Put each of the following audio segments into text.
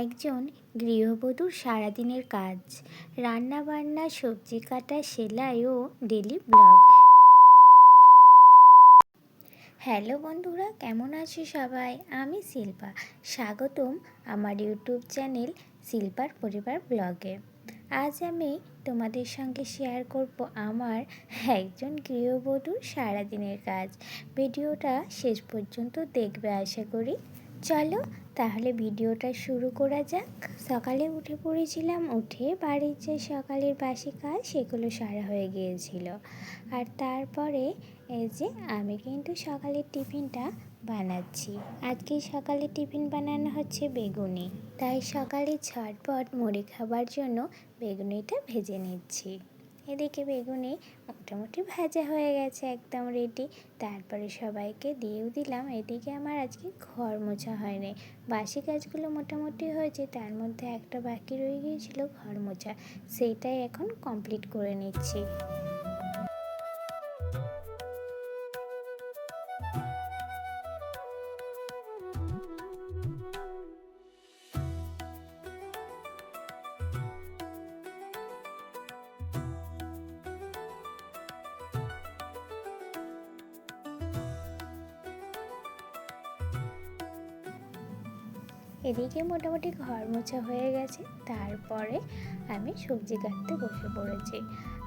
একজন গৃহবধূর সারাদিনের কাজ। রান্না বান্না সবজি কাটা, সেলাই ও ডেলি ব্লগ। হ্যালো বন্ধুরা, কেমন আছো সবাই? আমি শিল্পা। স্বাগতম আমার ইউটিউব চ্যানেল শিল্পার পরিবার ব্লগে। আজ আমি তোমাদের সঙ্গে শেয়ার করব আমার একজন গৃহবধূর সারাদিনের কাজ। ভিডিওটা শেষ পর্যন্ত দেখবে আশা করি। চলো তাহলে ভিডিওটা শুরু করা যাক। সকালে উঠে পড়েছিলাম, উঠে বাড়ির যে সকালের বাসি কাজ সেগুলো সারা হয়ে গিয়েছিল। আর তারপরে এই যে আমি কিন্তু সকালের টিফিনটা বানাচ্ছি। আজকে সকালে টিফিন বানানো হচ্ছে বেগুনি। তাই সকালে ঝটপট মুড়ি খাবার জন্য বেগুনিটা ভেজে নিচ্ছি। এদিকে বেগুনি মোটামুটি ভাজা হয়ে গেছে একদম রেডি তারপরে সবাইকে দিয়েও দিলাম। এদিকে আমার আজকে ঘর মোছা হয়নি। বাসি কাজগুলো মোটামুটি হয়েছে, তার মধ্যে একটা বাকি রয়ে গিয়েছিল ঘর মোছা। সেইটাই এখন কমপ্লিট করে নিচ্ছি। এদিকে মোটামুটি ঘর মোছা হয়ে গেছে, তারপরে আমি সবজি কাটতে বসে পড়েছি।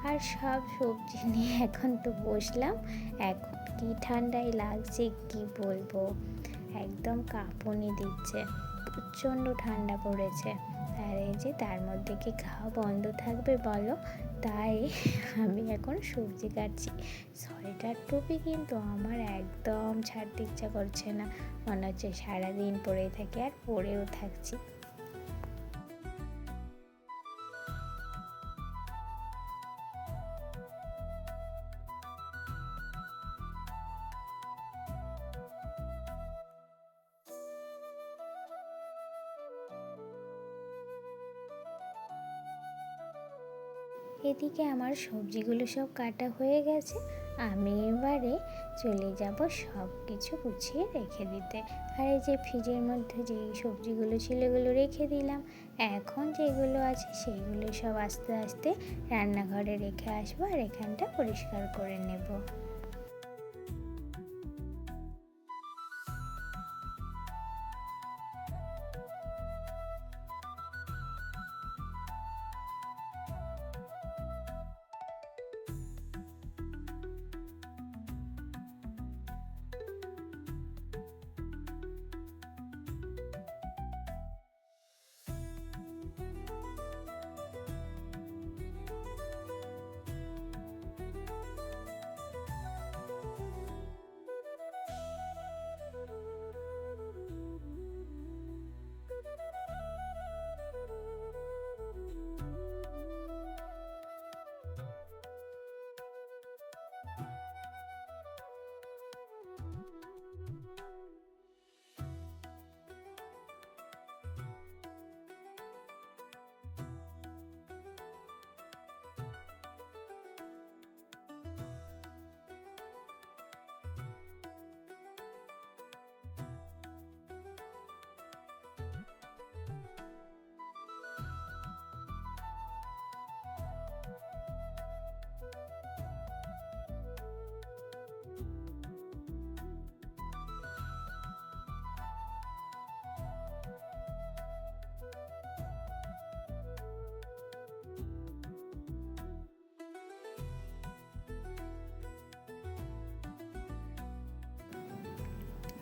আর সব সবজি নিয়ে এখন তো বসলাম, এখন কি ঠান্ডাই লাগছে কি বলব? একদম কাঁপুনি দিচ্ছে, প্রচণ্ড ঠান্ডা পড়েছে। এই যে তার মধ্যে কি খাওয়া বন্ধ থাকবে বলো? তাই আমি এখন সবজি কাটছি। সোয়েটার টুপি কিন্তু আমার একদম ছাড়তে ইচ্ছা করছে না। মনে হচ্ছে সারাদিন পরেই থাকি আর পরেও থাকছি। এদিকে আমার সবজিগুলো সব কাটা হয়ে গেছে। আমি এবারে চলে যাব সব কিছু গুছিয়ে রেখে দিতে। আর এই যে ফ্রিজের মধ্যে যে সবজিগুলো ছিল এগুলো রেখে দিলাম। এখন যেগুলো আছে সেইগুলো সব আস্তে আস্তে রান্নাঘরে রেখে আসব আর এখানটা পরিষ্কার করে নেব।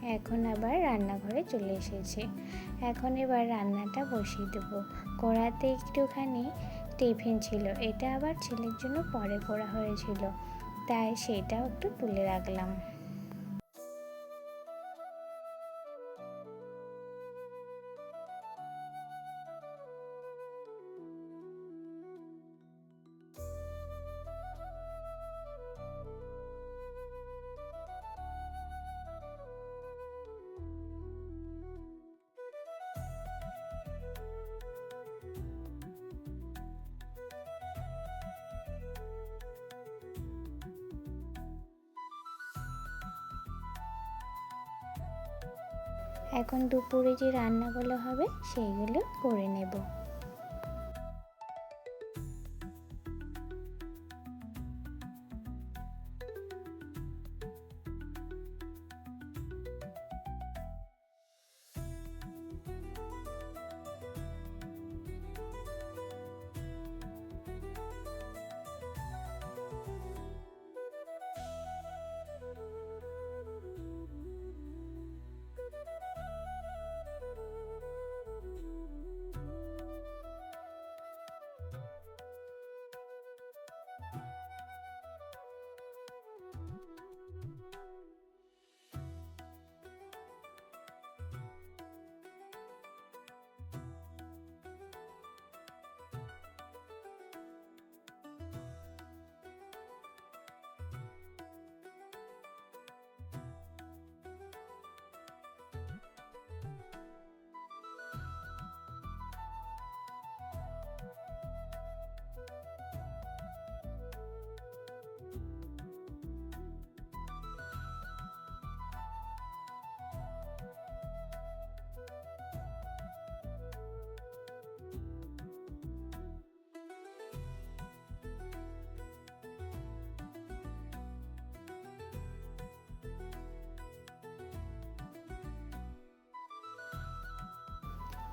এখন আবার রান্নাঘরে চলে এসেছে। এখন এবার রান্নাটা বসিয়ে দেবো। কড়াতে একটুখানি টিফিন ছিল, এটা আবার ছেলের জন্য পরে করা হয়েছিল, তাই সেটাও একটু তুলে রাখলাম। এখন দুপুরে যে রান্নাগুলো হবে সেইগুলো করে নেব।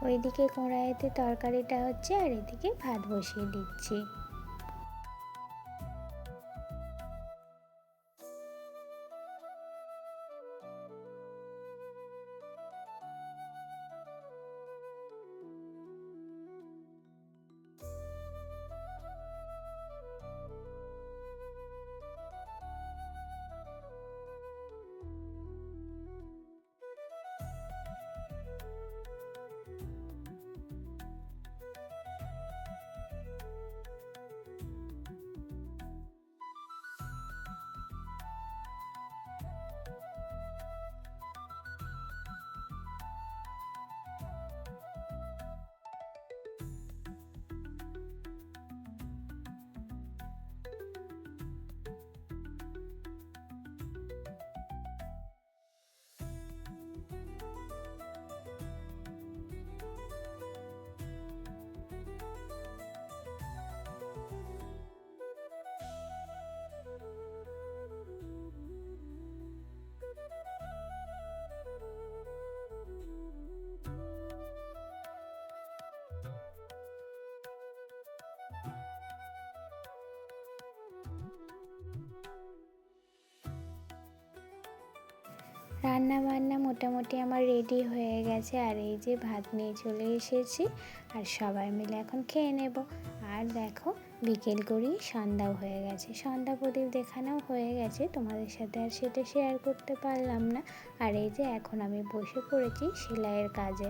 ওইদিকে কড়াইতে তরকারিটা হচ্ছে আর এদিকে ভাত বসিয়ে দিচ্ছি। রান্না বান্না মোটামুটি আমার রেডি হয়ে গেছে। আর এই যে ভাত নিয়ে চলে এসেছি আর সবাই মিলে এখন খেয়ে নেব। আর দেখো, বিকেল করেই সন্ধ্যাও হয়ে গেছে। সন্ধ্যা প্রদীপ দেখানোও হয়ে গেছে। তোমাদের সাথে আর সেটা শেয়ার করতে পারলাম না। আর এই যে এখন আমি বসে পড়েছি সেলাইয়ের কাজে।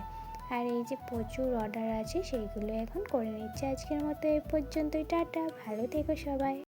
আর এই যে প্রচুর অর্ডার আছে, সেইগুলো এখন করে নিচ্ছি। আজকের মতো এই পর্যন্তই। টাটা। ভালো থেকো সবাই।